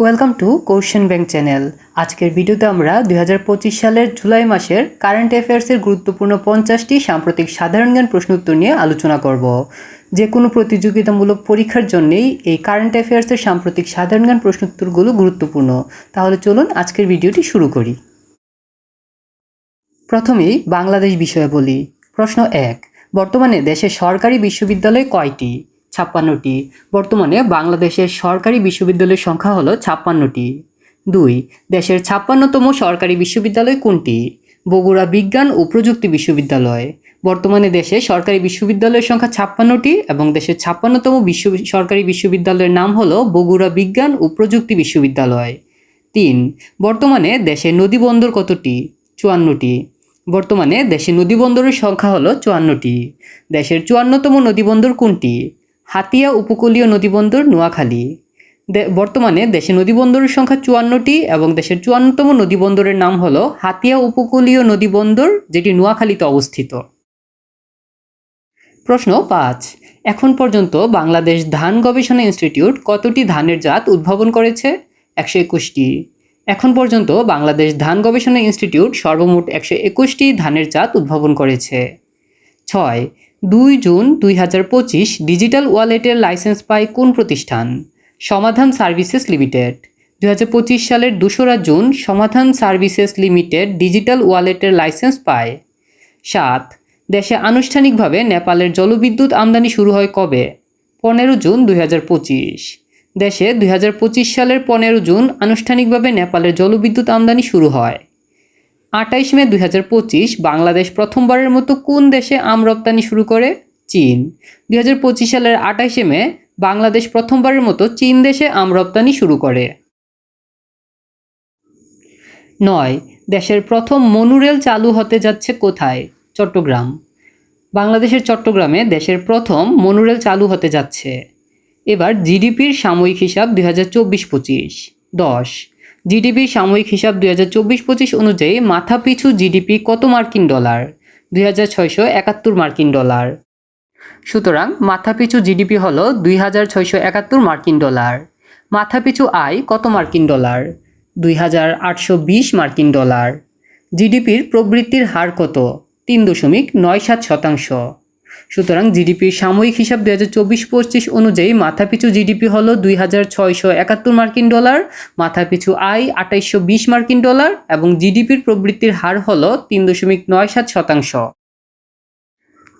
Welcome to question bank channel আজকের ভিডিওতে আমরা দু হাজার পঁচিশ সালের জুলাই মাসের কারেন্ট অ্যাফেয়ার্সের গুরুত্বপূর্ণ পঞ্চাশটি সাম্প্রতিক সাধারণ জ্ঞান প্রশ্ন উত্তর নিয়ে আলোচনা করব। যে কোনো প্রতিযোগিতামূলক পরীক্ষার জন্যেই এই কারেন্ট অ্যাফেয়ার্সের সাম্প্রতিক সাধারণ জ্ঞান প্রশ্ন উত্তরগুলো গুরুত্বপূর্ণ। তাহলে চলুন আজকের ভিডিওটি শুরু করি। প্রথমেই বাংলাদেশ বিষয়ে বলি। প্রশ্ন এক, বর্তমানে দেশের সরকারি বিশ্ববিদ্যালয় কয়টি? ছাপ্পান্নটি। বর্তমানে বাংলাদেশের সরকারি বিশ্ববিদ্যালয়ের সংখ্যা হলো ছাপ্পান্নটি। দুই, দেশের ছাপ্পান্নতম সরকারি বিশ্ববিদ্যালয় কোনটি? বগুড়া বিজ্ঞান ও প্রযুক্তি বিশ্ববিদ্যালয়। বর্তমানে দেশে সরকারি বিশ্ববিদ্যালয়ের সংখ্যা ছাপ্পান্নটি এবং দেশের ছাপ্পান্নতম বিশ্ব সরকারি বিশ্ববিদ্যালয়ের নাম হলো বগুড়া বিজ্ঞান ও প্রযুক্তি বিশ্ববিদ্যালয়। তিন, বর্তমানে দেশে নদীবন্দর কতটি? চুয়ান্নটি। বর্তমানে দেশে নদীবন্দরের সংখ্যা হলো চুয়ান্নটি। দেশের চুয়ান্নতম নদীবন্দর কোনটি? হাতিয়া উপকূলীয় নদীবন্দর নোয়াখালী। বর্তমানে দেশে নদীবন্দরের সংখ্যা চুয়ান্নটি এবং দেশের চুয়ান্নতম নদীবন্দরের নাম হলো হাতিয়া উপকূলীয় নদীবন্দর, যেটি নোয়াখালীতে অবস্থিত। প্রশ্ন পাঁচ, এখন পর্যন্ত বাংলাদেশ ধান গবেষণা ইনস্টিটিউট কতটি ধানের জাত উদ্ভাবন করেছে? একশো একুশটি। এখন পর্যন্ত বাংলাদেশ ধান গবেষণা ইনস্টিটিউট সর্বমোট একশো একুশটি ধানের জাত উদ্ভাবন করেছে। ছয়, দুই জুন দুই হাজার পঁচিশ ডিজিটাল ওয়ালেটের লাইসেন্স পায় কোন প্রতিষ্ঠান? সমাধান সার্ভিসেস লিমিটেড। দুই হাজার পঁচিশ সালের দোসরা June Samadhan services limited digital ওয়ালেটের লাইসেন্স পায়। সাত, দেশে আনুষ্ঠানিকভাবে নেপালের জলবিদ্যুৎ আমদানি শুরু হয় কবে? পনেরো জুন দুই হাজার পঁচিশ। দেশে দুই হাজার পঁচিশ সালের পনেরো জুন আনুষ্ঠানিকভাবে নেপালের জলবিদ্যুৎ আমদানি শুরু হয়। আটাইশ মে দুই হাজার পঁচিশ বাংলাদেশ প্রথমবারের মতো কোন দেশে আম রপ্তানি শুরু করে? চীন। দুই হাজার পঁচিশ সালের আটাইশে মে বাংলাদেশ প্রথমবারের মতো চীন দেশে আম রপ্তানি শুরু করে। নয়। দেশের প্রথম মনুরেল চালু হতে যাচ্ছে কোথায়? চট্টগ্রাম। বাংলাদেশের চট্টগ্রামে দেশের প্রথম মনুরেল চালু হতে যাচ্ছে। এবার জিডিপির সাময়িক হিসাব দুই হাজার চব্বিশ পঁচিশ। দশ। জিডিপির সাময়িক হিসাব দুই হাজার চব্বিশ পঁচিশ অনুযায়ী মাথাপিছু জিডিপি কত মার্কিন ডলার? দুই হাজার ছয়শো একাত্তর মার্কিন ডলার। সুতরাং মাথাপিছু জিডিপি হল দুই হাজার ছয়শো একাত্তর মার্কিন ডলার। মাথাপিছু আয় কত মার্কিন ডলার? দুই হাজার আটশো বিশ মার্কিন ডলার। জিডিপির প্রবৃত্তির হার কত? তিন দশমিক নয় সাত শতাংশ। সুতরাং জিডিপির সাময়িক হিসাব দুই হাজার চব্বিশ পঁচিশ অনুযায়ী মাথাপিছু জিডিপি হলো দুই হাজার ছয়শো একাত্তর মার্কিন ডলার, মাথাপিছু আয় আঠাইশশো বিশ মার্কিন ডলার এবং জিডিপির প্রবৃত্তির হার হল তিন দশমিক নয় সাত শতাংশ।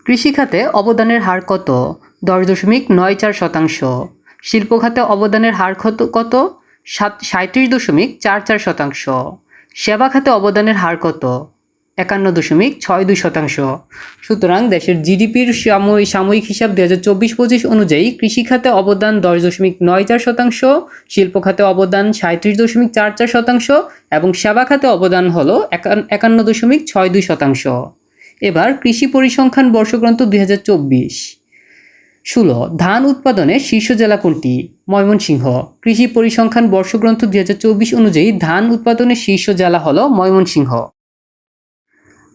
কৃষিখাতে অবদানের হার কত? দশ দশমিক নয় চার শতাংশ। শিল্প খাতে অবদানের হার কত কত? সাত সাঁত্রিশ দশমিক চার চার শতাংশ। সেবা খাতে অবদানের হার কত? একান্ন দশমিক ছয় দুই শতাংশ। সুতরাং দেশের জিডিপির সাময়িক সাময়িক হিসাব দু হাজার চব্বিশ পঁচিশ অনুযায়ী কৃষিখাতে অবদান দশ দশমিক নয় চার শতাংশ শিল্প খাতে অবদান সাঁত্রিশ দশমিক চার চার শতাংশ এবং সেবা খাতে অবদান হল একান- একান্ন দশমিক ছয় দুই শতাংশ। এবার কৃষি পরিসংখ্যান বর্ষগ্রন্থ দুই হাজার চব্বিশ। ষোলো, ধান উৎপাদনে শীর্ষ জেলা কোনটি? ময়মনসিংহ। কৃষি পরিসংখ্যান বর্ষগ্রন্থ দুই হাজার চব্বিশ অনুযায়ী ধান উৎপাদনে শীর্ষ জেলা হল ময়মনসিংহ।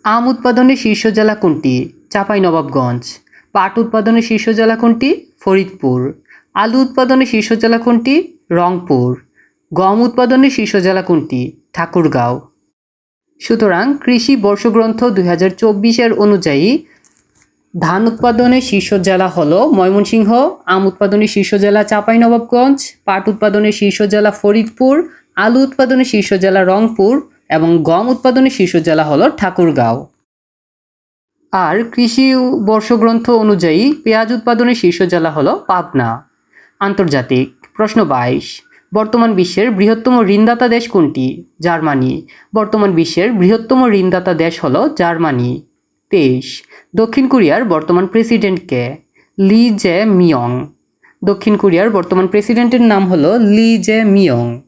আম উৎপাদনে শীর্ষ জেলা কোনটি? চাঁপাইনবাবগঞ্জ। পাট উৎপাদনে শীর্ষ জেলা কোনটি? ফরিদপুর। আলু উৎপাদনে শীর্ষ জেলা কোনটি? রংপুর। গম উৎপাদনে শীর্ষ জেলা কোনটি? ঠাকুরগাঁও। সুতরাং কৃষি বর্ষগ্রন্থ দুই হাজার চব্বিশের অনুযায়ী ধান উৎপাদনের শীর্ষ জেলা হল ময়মনসিংহ, আম উৎপাদনের শীর্ষ জেলা চাঁপাইনবাবগঞ্জ, পাট উৎপাদনের শীর্ষ জেলা ফরিদপুর, আলু উৎপাদনের শীর্ষ জেলা রংপুর এবং গম উৎপাদনের শীর্ষ জেলা হলো ঠাকুরগাঁও। আর কৃষি বর্ষগ্রন্থ অনুযায়ী পেঁয়াজ উৎপাদনের শীর্ষ জেলা হলো পাবনা। আন্তর্জাতিক, প্রশ্ন বাইশ। বর্তমান বিশ্বের বৃহত্তম ঋণদাতা দেশ কোনটি? জার্মানি। বর্তমান বিশ্বের বৃহত্তম ঋণদাতা দেশ হলো জার্মানি। তেইশ। দক্ষিণ কোরিয়ার বর্তমান প্রেসিডেন্টকে লি জে মিয়ং দক্ষিণ কোরিয়ার বর্তমান প্রেসিডেন্টের নাম হলো লি জে মিয়ং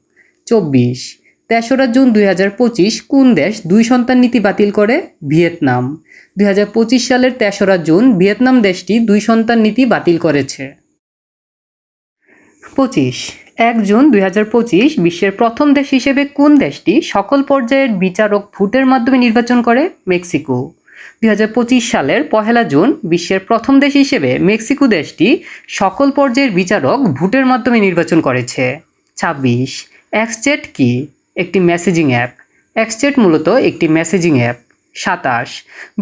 চব্বিশ। তেসরা জুন দুই হাজার পঁচিশ কোন দেশ দুই সন্তান নীতি বাতিল করে? ভিয়েতনাম। দুই হাজার পঁচিশ সালের তেসরা জুন ভিয়েতনাম দেশটি দুই সন্তান নীতি বাতিল করেছে। পঁচিশ। এক জুন দুই বিশ্বের প্রথম দেশ হিসেবে কোন দেশটি সকল পর্যায়ের বিচারক ভোটের মাধ্যমে নির্বাচন করে? মেক্সিকো। দুই হাজার পঁচিশ সালের পহেলা জুন বিশ্বের প্রথম দেশ হিসেবে মেক্সিকো দেশটি সকল পর্যায়ের বিচারক ভোটের মাধ্যমে নির্বাচন করেছে। ছাব্বিশ। এক্সচেট কি? একটি মেসেজিং অ্যাপ এক্সচেট মূলত একটি মেসেজিং অ্যাপ সাতাশ,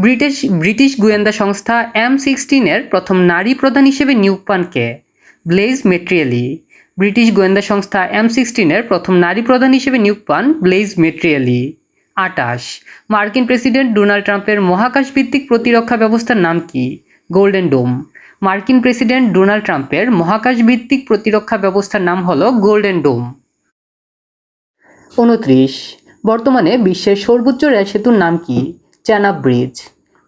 ব্রিটিশ ব্রিটিশ গোয়েন্দা সংস্থা এম সিক্সটিনের প্রথম নারী প্রধান হিসেবে নিয়োগ পান কে? ব্লেজ মেট্রিয়ালি। ব্রিটিশ গোয়েন্দা সংস্থা এম সিক্সটিনের প্রথম নারী প্রধান হিসেবে নিয়োগ পান ব্লেজ মেট্রিয়ালি। আটাশ, মার্কিন প্রেসিডেন্ট ডোনাল্ড ট্রাম্পের মহাকাশ ভিত্তিক প্রতিরক্ষা ব্যবস্থার নাম কি? Golden dome. মার্কিন প্রেসিডেন্ট ডোনাল্ড ট্রাম্পের মহাকাশ ভিত্তিক প্রতিরক্ষা ব্যবস্থার নাম হলো গোল্ডেন ডোম। উনত্রিশ। বর্তমানে বিশ্বের সর্বোচ্চ রেল সেতুর নাম কি? চেনাব ব্রিজ।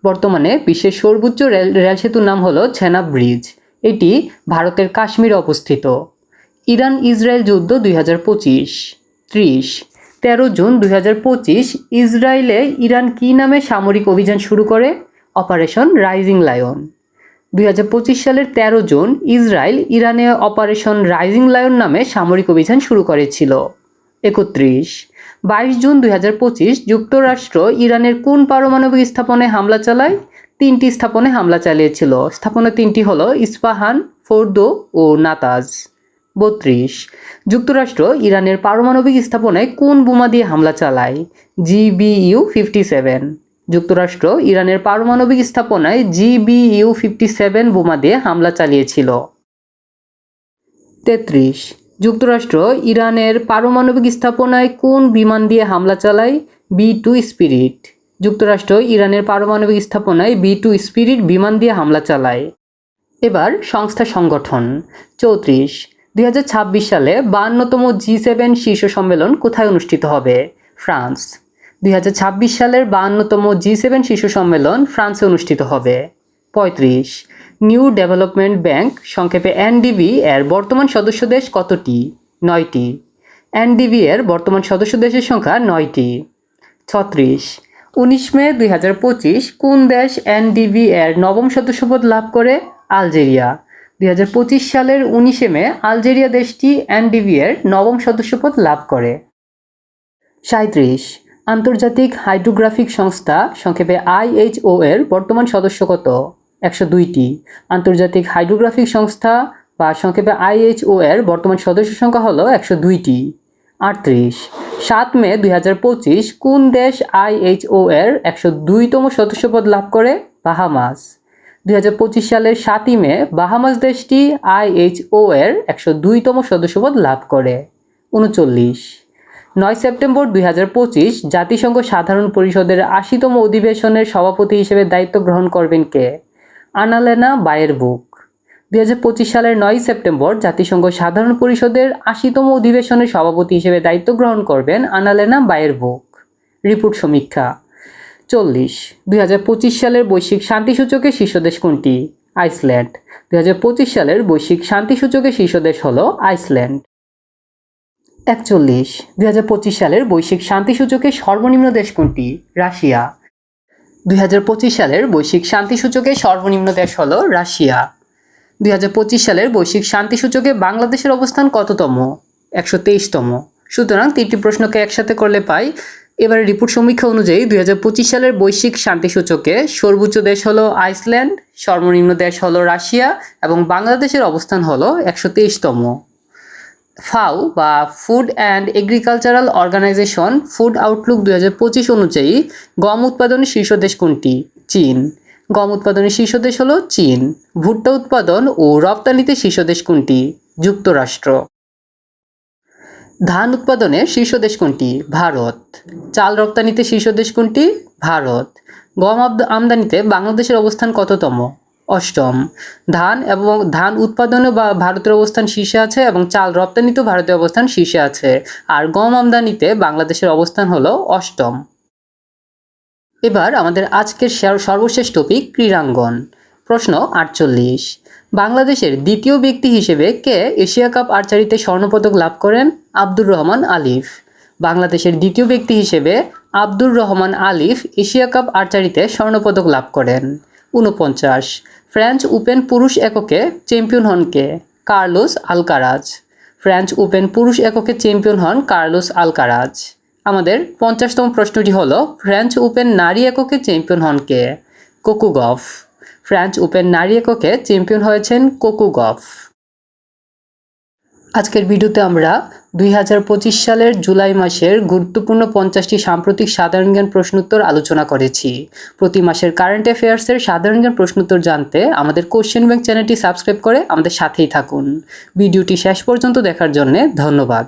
বর্তমানে বিশ্বের সর্বোচ্চ রেল রেল সেতুর নাম হলো চেনাব ব্রিজ। এটি ভারতের কাশ্মীরে অবস্থিত। ইরান ইসরায়েল যুদ্ধ দুই হাজার পঁচিশ। ত্রিশ। তেরো জুন দুই হাজার পঁচিশ, ইসরায়েলে ইরান কী নামে সামরিক অভিযান শুরু করে? Operation rising lion. দুই হাজার পঁচিশ সালের তেরো জুন, ইসরায়েল ইরানে অপারেশন রাইজিং লায়ন নামে সামরিক অভিযান শুরু করেছিল। একত্রিশ। বাইশ জুন দুই হাজার পঁচিশ যুক্তরাষ্ট্র ইরানের কোন পারমাণবিক স্থাপনায় হামলা চালায়? তিনটি স্থাপনে হামলা চালিয়েছিল। স্থাপনা তিনটি হলো ইস্পাহান, ফোর্দো ও নাতাজ। বত্রিশ। যুক্তরাষ্ট্র ইরানের পারমাণবিক স্থাপনায় কোন বোমা দিয়ে হামলা চালায়? GBU fifty seven. যুক্তরাষ্ট্র ইরানের পারমাণবিক স্থাপনায় জিবিইউ ফিফটি সেভেন বোমা দিয়ে হামলা চালিয়েছিল। তেত্রিশ। যুক্তরাষ্ট্র ইরানের পারমাণবিক স্থাপনায় কোন বিমান দিয়ে হামলা চালায়? B two spirit. যুক্তরাষ্ট্র ইরানের পারমাণবিক স্থাপনায় বি টু স্পিরিট বিমান দিয়ে হামলা চালায়। এবার সংস্থা সংগঠন। চৌত্রিশ। দুই সালে বাহান্নতম জি সেভেন শীর্ষ সম্মেলন কোথায় অনুষ্ঠিত হবে? ফ্রান্স। দুই হাজার ছাব্বিশ সালের বাহান্নতম জি সেভেন শীর্ষ সম্মেলন ফ্রান্সে অনুষ্ঠিত হবে। পঁয়ত্রিশ। নিউ ডেভেলপমেন্ট ব্যাংক সংক্ষেপে এনডিবি এর বর্তমান সদস্য দেশ কতটি? নয়টি। এনডিবি এর বর্তমান সদস্য দেশের সংখ্যা নয়টি। ছত্রিশ। উনিশ মে দুই হাজার পঁচিশ, কোন দেশ এনডিবি এর নবম সদস্যপদ লাভ করে? আলজেরিয়া। দুই হাজার পঁচিশ সালের উনিশে মে আলজেরিয়া দেশটি এনডিবি এর নবম সদস্যপদ লাভ করে। সাঁত্রিশ আন্তর্জাতিক হাইড্রোগ্রাফিক সংস্থা, সংক্ষেপে আইএইচও এর বর্তমান সদস্য কত? একশো দুইটি। আন্তর্জাতিক হাইড্রোগ্রাফিক সংস্থা বা সংক্ষেপে আইএইচও এর বর্তমান সদস্য সংখ্যা হলো একশো দুইটি। আটত্রিশ। সাত মে দুই হাজার পঁচিশ কোন দেশ আইএইচও এর একশো দুইতম সদস্যপদ লাভ করে? বাহামাস। দুই হাজার পঁচিশ সালের সাতই মে বাহামাস দেশটি আইএইচও এর একশো দুইতম সদস্যপদ লাভ করে। উনচল্লিশ। নয় সেপ্টেম্বর দুই হাজার পঁচিশ জাতিসংঘ সাধারণ পরিষদের আশিতম অধিবেশনের সভাপতি হিসেবে দায়িত্ব গ্রহণ করবেন কে? আনালেনা বায়ের বুক। দুই হাজার পঁচিশ সালের নয় সেপ্টেম্বর জাতিসংঘ সাধারণ পরিষদের আশিতম অধিবেশনের সভাপতি হিসেবে দায়িত্ব গ্রহণ করবেন আনালেনা বায়ের বুক। রিপোর্ট সমীক্ষা। চল্লিশ। দুই হাজার পঁচিশ সালের বৈশ্বিক শান্তিসূচকের শীর্ষ দেশ কোনটি? আইসল্যান্ড। দুই হাজার পঁচিশ সালের বৈশ্বিক শান্তিসূচকের শীর্ষ দেশ হল আইসল্যান্ড। একচল্লিশ। দুই হাজার পঁচিশ সালের বৈশ্বিক শান্তিসূচকের সর্বনিম্ন দেশ কোনটি? রাশিয়া। দুই হাজার পঁচিশ সালের বৈশ্বিক শান্তিসূচকের সর্বনিম্ন দেশ হল রাশিয়া। দুই হাজার পঁচিশ সালের বৈশ্বিক শান্তিসূচকে বাংলাদেশের অবস্থান কততম? একশো তেইশতম। সুতরাং তিনটি প্রশ্নকে একসাথে করলে পাই। এবারে রিপোর্ট সমীক্ষা অনুযায়ী দুই হাজার পঁচিশ সালের বৈশ্বিক শান্তিসূচকে সর্বোচ্চ দেশ হলো আইসল্যান্ড, সর্বনিম্ন দেশ হলো রাশিয়া এবং বাংলাদেশের অবস্থান হলো একশো তেইশতম। ফাও বা food and agricultural organization food outlook দু হাজার পঁচিশ অনুযায়ী গম উৎপাদনের শীর্ষ দেশ কোনটি? চীন। গম উৎপাদনের শীর্ষ দেশ হলো চীন। ভুট্টা উৎপাদন ও রপ্তানিতে শীর্ষ দেশ কোনটি? যুক্তরাষ্ট্র। ধান উৎপাদনে শীর্ষ দেশ কোনটি? ভারত। চাল রপ্তানিতে শীর্ষ দেশ কোনটি? ভারত। গম আমদানিতে বাংলাদেশের অবস্থান কততম? অষ্টম। ধান এবং ধান উৎপাদনে বা ভারতের অবস্থান শীর্ষে আছে এবং চাল রপ্তানিতেও ভারতের অবস্থান শীর্ষে আছে। আর গম আমদানিতে বাংলাদেশের অবস্থান হলো অষ্টম। এবার আমাদের আজকের সর্বশেষ টপিক ক্রীড়াঙ্গন। প্রশ্ন আটচল্লিশ। বাংলাদেশের দ্বিতীয় ব্যক্তি হিসেবে কে এশিয়া কাপ আর্চারিতে স্বর্ণপদক লাভ করেন? আব্দুর রহমান আলিফ। বাংলাদেশের দ্বিতীয় ব্যক্তি হিসেবে আব্দুর রহমান আলিফ এশিয়া কাপ আর্চারিতে স্বর্ণপদক লাভ করেন। ঊনপঞ্চাশ। ফ্রেঞ্চ ওপেন পুরুষ এককে চ্যাম্পিয়ন হন কে? Carlos Alcaraz. ফ্রেঞ্চ ওপেন পুরুষ এককে চ্যাম্পিয়ন হন কার্লোস আলকারাজ। আমাদের পঞ্চাশতম প্রশ্নটি হল, ফ্রেঞ্চ ওপেন নারী এককে চ্যাম্পিয়ন হন কে? কোকুগফ। ফ্রেঞ্চ ওপেন নারী এককে চ্যাম্পিয়ন হয়েছেন কোকু গফ আজকের ভিডিওতে আমরা দুই হাজার পঁচিশ সালের জুলাই মাসের গুরুত্বপূর্ণ পঞ্চাশটি সাম্প্রতিক সাধারণ জ্ঞান প্রশ্নোত্তর আলোচনা করেছি। প্রতি মাসের কারেন্ট অ্যাফেয়ার্সের সাধারণ জ্ঞান প্রশ্নোত্তর জানতে আমাদের কোশ্চেন ব্যাংক চ্যানেলটি সাবস্ক্রাইব করে আমাদের সাথেই থাকুন। ভিডিওটি শেষ পর্যন্ত দেখার জন্য ধন্যবাদ।